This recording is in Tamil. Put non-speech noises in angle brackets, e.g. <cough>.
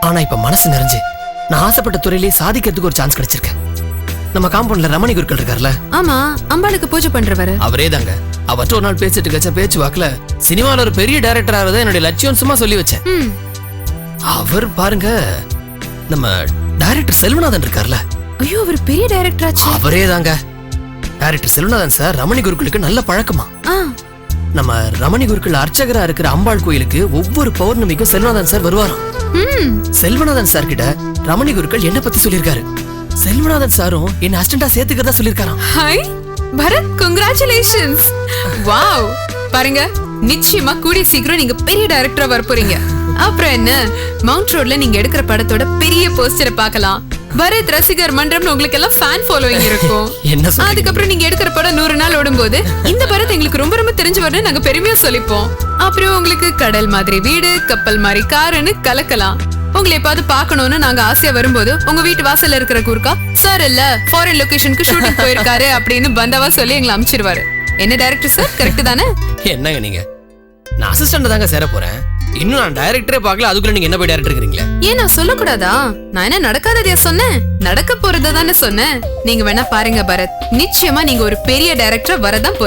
ஆனா இப்ப மனசு நிறைஞ்சு. நான் ஆசைப்பட்ட துறையிலேயே சாதிக்கிறதுக்கு ஒரு சான்ஸ் கிடைச்சிருக்கேன் நம்ம காம்பவுண்ட்ல ரமணி குருக்கள் இருக்கார்ல? ஆமா அம்பாளுக்கு பூஜை பண்றவரு. அவரே தாங்க அவர்கிட்ட ஒரு நாள் பேசிட்டு கச்ச பேச்சு வாக்குல சினிமால ஒரு பெரிய டைரக்டர் ஆகிறத என்னுடைய லட்சியம் சும்மா சொல்லி வச்சேன். ம். அவர் பாருங்க நம்ம டைரக்டர் செல்வநாதன் இருக்கார்ல? ஐயோ அவர் பெரிய டைரக்டர் ஆச்சு. அவரே தாங்க டைரக்டர் செல்வநாதன் சார் ரமணி குருக்களுக்கு நல்ல பழக்கமா? ஆ. நம்ம ரமணி குருக்கள் அர்ச்சகரா இருக்கிற அம்பாள் கோயிலுக்கு ஒவ்வொரு பௌர்ணமிக்கும் செல்வநாதன் சார் வருவாராம். செல்வநாதன் சார் கிட்ட ரமணி குருக்கள் என்ன பத்தி சொல்லியிருக்காரு. செல்வநாதன் சாரும் என்ன அசிஸ்டண்டா சேர்த்துக்கிறதா சொல்லியிருக்காராம். Hi Bharat congratulations wow. பாருங்க நிச்சயமா கூடிய சீக்கிரம் நீங்க பெரிய டைரக்டரா வர போறீங்க அப்புறம் என்ன மவுண்ட் ரோட்ல நீங்க எடுக்கிற படத்தோட பெரிய போஸ்டரை பார்க்கலாம். பரத் ரசிகர் மன்றம்னு உங்களுக்கு எல்லாம் ஃபேன் ஃபாலோவிங் இருக்கும். <laughs> என்ன அதுக்கப்புறம் நீங்க எடுக்கிற படம் நூறு நாள் ஓடும்போது இந்த பரத் எங்களுக்கு ரொம்ப ரொம்ப தெரிஞ்சவர்னு நாங்க பெருமையா சொல்லிப்போம். அப்புறம் உங்களுக்கு கடல் மாதிரி வீடு கப்பல் மாதிரி காருன்னு கலக்கலாம். உங்களை எப்பாவது பார்க்கணும்னு நாங்க ஆசையா வரும்போது உங்க வீட்டு வாசல்ல இருக்கிற குறுக்கா சார் இல்ல ஃபாரின் லொகேஷனுக்கு ஷூட்டிங் போயிருக்காரு அப்படின்னு பந்தாவா சொல்லி எங்களை அனுப்பிச்சிருவாரு என்ன டைரக்டர் சார் கரெக்ட் தானே? <laughs> என்னங்க நீங்க? நான் அசிஸ்டன்ட் தாங்க சேர போறேன். இன்னும் நான் டைரக்டரே பார்க்கல அதுக்குள்ள நீங்க என்ன போய் டைரக்டர் இருக்கீங்களே ஏன் நான் சொல்லக்கூடாதா? நான் என்ன நடக்காததையா சொன்னேன்? நடக்க போறதை தானே சொன்னேன். நீங்க வேணா பாருங்க பரத் நிச்சயமா நீங்க ஒரு பெரிய டைரக்டர் வரதான் போறீங்க.